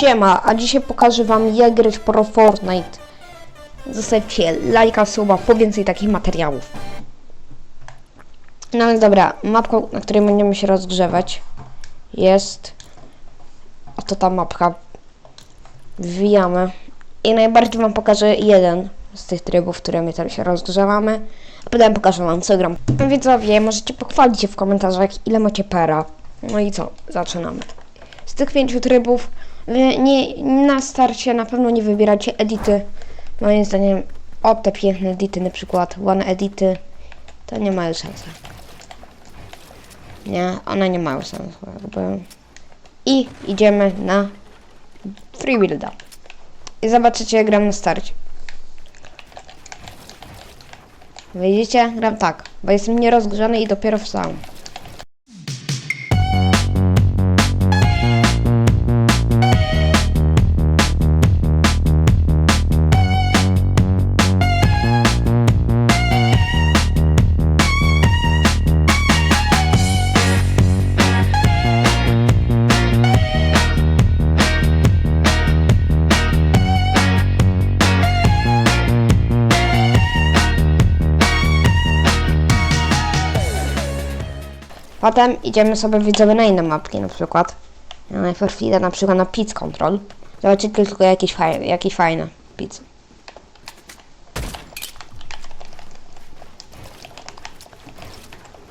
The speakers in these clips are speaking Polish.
Siema, a dzisiaj pokażę wam jak grać pro Fortnite. Zostawcie lajka, suba po więcej takich materiałów. No ale dobra, mapką, na której będziemy się rozgrzewać jest... Oto ta mapka. Wwijamy. I najbardziej wam pokażę jeden z tych trybów, w którym my tam się rozgrzewamy. A potem pokażę wam co gram. Widzowie, możecie pochwalić się w komentarzach ile macie pera. No i co? Zaczynamy. Z tych pięciu trybów nie, na starcie na pewno nie wybieracie edity. Moim zdaniem o te piękne edity, na przykład one edity, to nie mają sensu. Nie, one nie mają sensu jakby. I idziemy na free builda. I zobaczycie jak gram na starcie. Widzicie? Gram tak, bo jestem nierozgrzany i dopiero wstałem. Potem idziemy sobie widzowie na inne mapki na przykład. Ja najpierw idę na przykład na Pizz Control. Zobaczycie tylko jakieś fajne, jakieś fajne pizzy.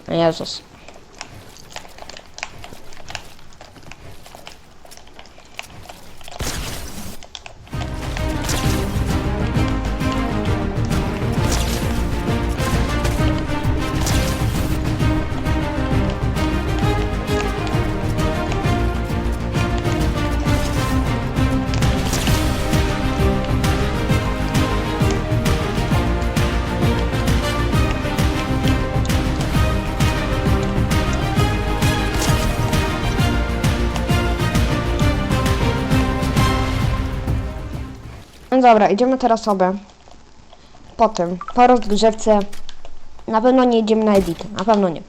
Jezus. No dobra, idziemy teraz sobie po tym, po rozgrzewce. Na pewno nie idziemy na edity, na pewno nie.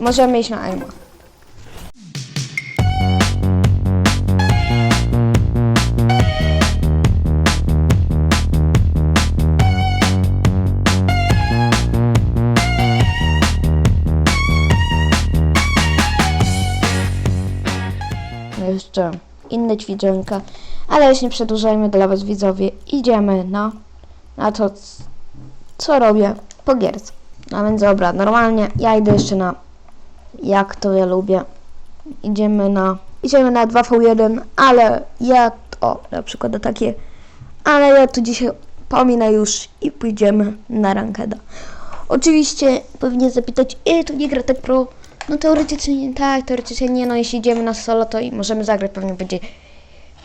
Możemy iść na aima. Jeszcze inne ćwiczenka, ale już nie przedłużajmy dla Was widzowie. Idziemy na, na to, co robię po gierce. No więc dobra, normalnie ja idę jeszcze na, jak to ja lubię. Idziemy na, idziemy na 2v1, ale ja, o, na przykład na takie, ale ja tu dzisiaj pominę już i pójdziemy na rankeda. Oczywiście pewnie zapytać, e, to nie gra tak pro. No teoretycznie tak, teoretycznie nie, no jeśli idziemy na solo, to i możemy zagrać, pewnie będzie,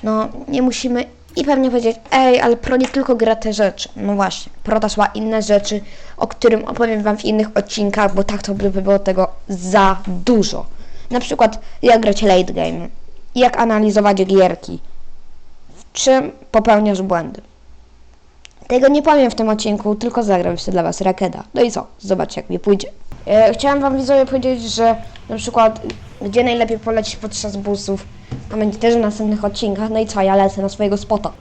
no nie musimy i pewnie powiedzieć, ej, ale pro nie tylko gra te rzeczy. No właśnie, pro też ma inne rzeczy, o którym opowiem wam w innych odcinkach, bo tak to by było tego za dużo. Na przykład jak grać late game, jak analizować gierki, w czym popełniasz błędy. Tego nie powiem w tym odcinku, tylko zagram jeszcze dla Was Rakeda. No i co? Zobaczcie, jak mi pójdzie. E, chciałem Wam widzowie powiedzieć, że na przykład gdzie najlepiej polecić podczas busów, a będzie też w następnych odcinkach. No i co? Ja lecę na swojego spota.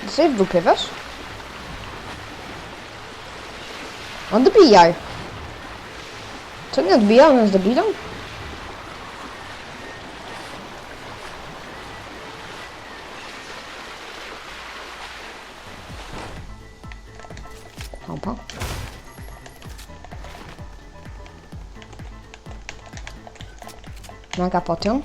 Ty sobie Odbijaj. Co nie odbija? On jest debilą? Opa. Mega potion.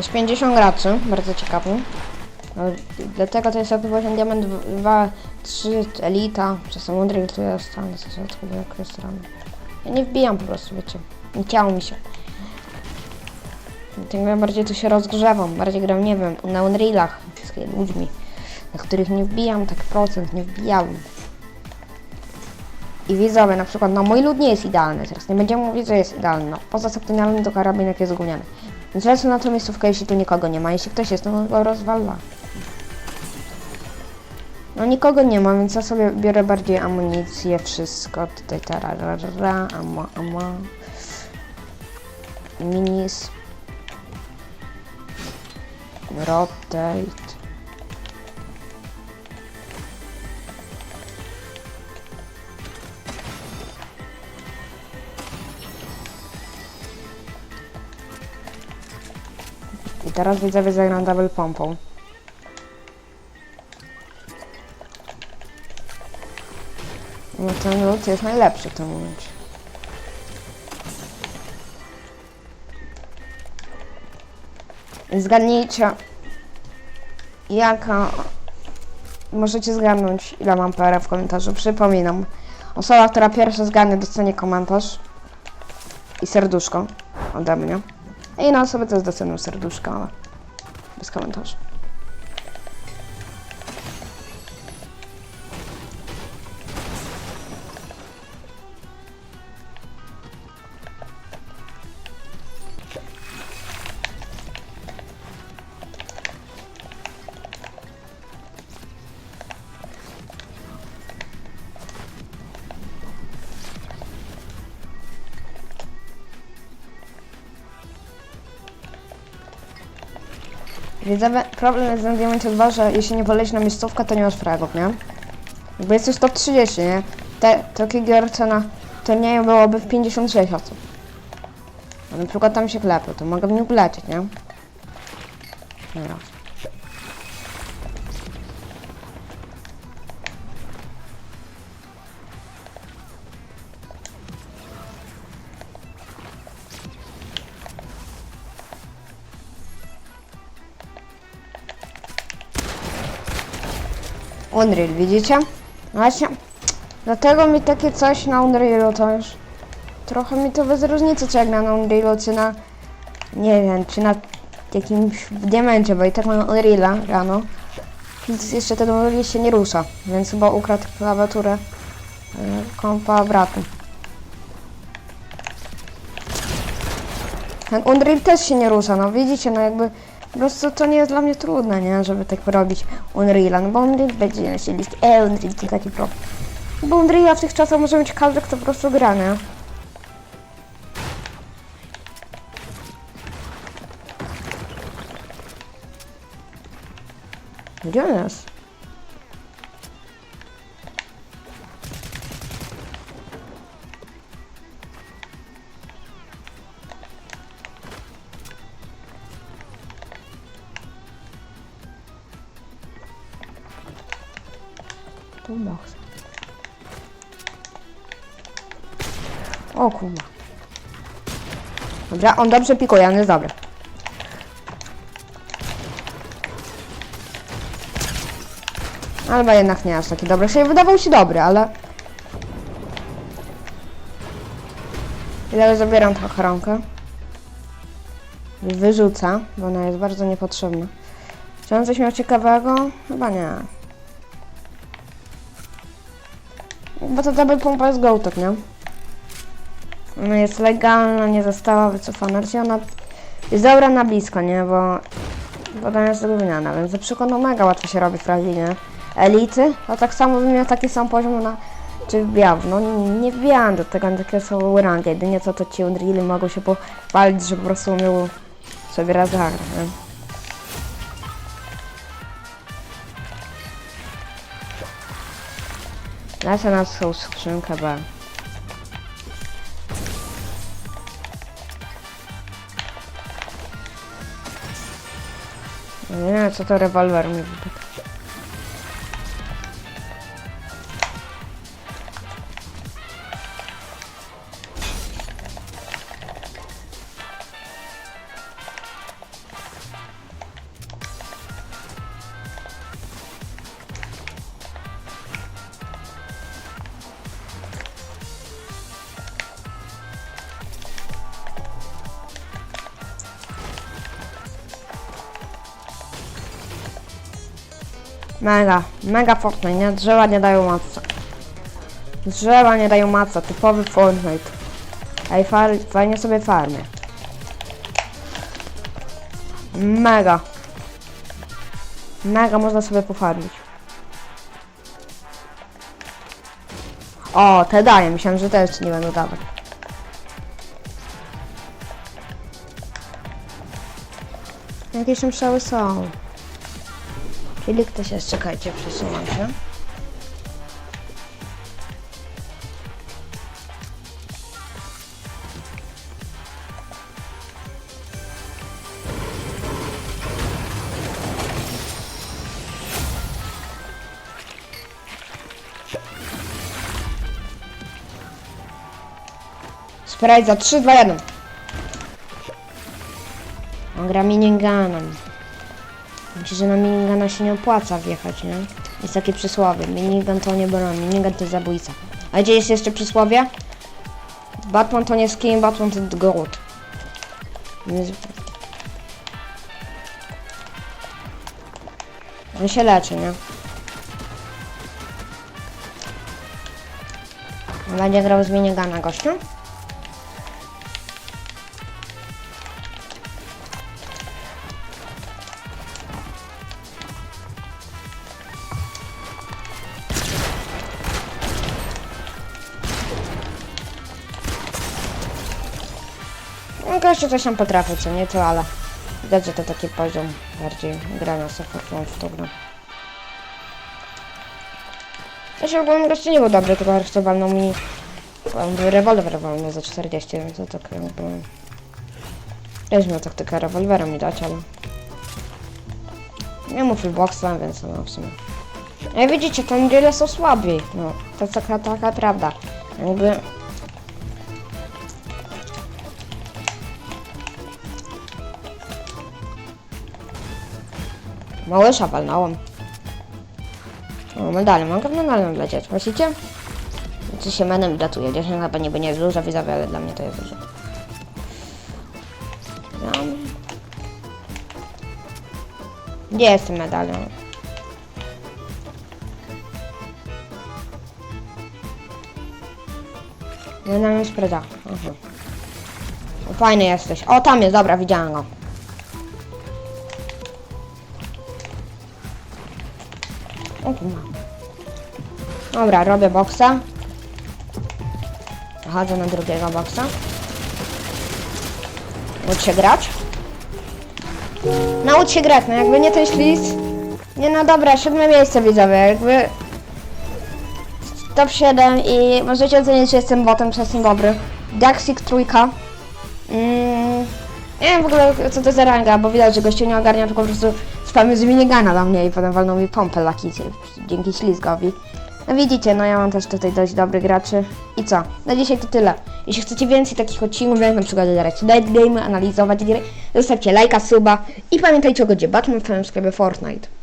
Jest 50 graczy, bardzo ciekawy. No, dlatego to jest jakby poziom Diament 2, 3, Elita, czasem Unreal, to ja stanę ze środku, jak jest rano. Ja nie wbijam po prostu, wiecie. Nie chciało mi się. Dlatego bardziej tu się rozgrzewam, bardziej gram, nie wiem, na Unrealach z ludźmi, na których nie wbijam tak procent, nie wbijałem. I widzowie, na przykład, no mój lud nie jest idealny, teraz nie będziemy mówić, że jest idealny, no poza septynialnym to karabinek jest gówniany. Więc lecę na tą miejscówkę, jeśli tu nikogo nie ma, jeśli ktoś jest, to go rozwala. No nikogo nie ma, więc ja sobie biorę bardziej amunicję, wszystko, tutaj tararara, amo, amo. Minis. Rotate. I teraz widzowie zagram double pompą. No ten lód jest najlepszy w tym momencie. Zgadnijcie, jaka... Możecie zgadnąć, ile mam PR w komentarzu. Przypominam, osoba, która pierwsza zgadnie, dostanie komentarz i serduszko ode mnie. I inne osoby też dostaną serduszko, ale bez komentarzy. Widzowie, problem jest na Diamencie 2, że jeśli nie poleci na miejscówkę, to nie masz fragów, nie? Jakby jest już top 30, nie? Te, takie gierce na turnieju byłoby w 56 osób. A na przykład tam się klepią, to mogę w nim polecieć, nie? Dobra. Unreal, widzicie? Właśnie, dlatego mi takie coś na Unrealu to już trochę mi to bez różnicy, czy jak na Unrealu, czy na, nie wiem, czy na jakimś diamencie, bo i tak mam Unreala rano. Więc jeszcze ten Unreal się nie rusza, więc chyba ukradł klawiaturę y, kompa bratu. Ten Unreal też się nie rusza, no widzicie, no jakby po prostu to nie jest dla mnie trudne, nie, żeby tak porobić Unreala, no bo Unreal będzie się list, e, Unreal to taki problem. Bo Unreala w tych czasach może mieć każdy, kto po prostu gra, nie? Gdzie on jest? O kurwa. Dobra, on dobrze pikuje, on jest dobry. Albo jednak nie aż taki dobry. Się wydawał się dobry, ale... Ile zabieram tą ochronkę. I wyrzucę, bo ona jest bardzo niepotrzebna. Czy on coś miał ciekawego? Chyba nie. Bo to double pompa jest gołtok, nie? Ona jest legalna, nie została wycofana. Czyli ona jest dobra na blisko, nie? Bo woda jest gówniana, więc za przykład no mega łatwo się robi w nie? Elity, to tak samo miał taki sam poziom na czy wbijał. No nie, wbijałem do tego na takie są rangi. Jedynie co to ci Unreal mogą się pochwalić, że po prostu umiał sobie raz zagrać, Lecę na tą skrzynkę B. Nie wiem co to rewolwer mi wypadł. Mega, mega Fortnite, nie? Drzewa nie dają matca. Drzewa nie dają matca, typowy Fortnite. Ej, far, fajnie sobie farmię. Mega. Mega można sobie pofarmić. O, te daję, myślałem, że te jeszcze nie będą dawać. Jakieś tam strzały są. Czyli ktoś jest, czekajcie, przesuwam się. Sprite za 3, 2, 1. On gra. Myślę, że na minigana się nie opłaca wjechać, nie? Jest takie przysłowie. Minigun to nie broń, minigun to zabójca. A gdzie jest jeszcze przysłowie? Batman to nie skin, Batman to. Więc- On się leczy, nie? Będzie grał z minigana gościu? Gościu coś tam potrafi, co nie to, ale widać, że to taki poziom bardziej grania z Fortnite w tą grę. Się ogólnie gościu nie był dobry, tylko jeszcze walnął mi rewolwer walnął za 40, więc to tak jakby... Też miał taktykę rewolwera mi dać, ale... Nie mu boxa, więc no w sumie... No widzicie, tam wiele są słabiej, no. To taka, taka prawda. Jakby... Małysza walnąłem. O, medale, mogę w medalem lecieć, myślicie? Czy się menem datuje, 10 chyba niby nie jest dużo widzowie, ale dla mnie to jest dużo. No. Gdzie jest ten? Medalion sprawdza. Aha. O, fajny jesteś. O, tam jest, dobra, widziałem go. O kurwa. Dobra, robię boksa. Chodzę na drugiego boksa. Naucz się grać. Naucz się grać, no jakby nie ten ślizg. Nie no dobra, siódme miejsce widzowie, jakby... Top 7 i możecie ocenić, że jestem botem, że jestem dobry. Daxik trójka. Mm, nie wiem w ogóle co to za ranga, bo widać, że gościu nie ogarnia, tylko po prostu spamy z minigana do mnie i potem walnął mi pompę laki dzięki ślizgowi. No widzicie, no ja mam też tutaj dość dobrych graczy. I co? Na dzisiaj to tyle. Jeśli chcecie więcej takich odcinków, jak na przykład grać late game, analizować gry, zostawcie lajka, suba i pamiętajcie o godzie Batman w sklepie Fortnite.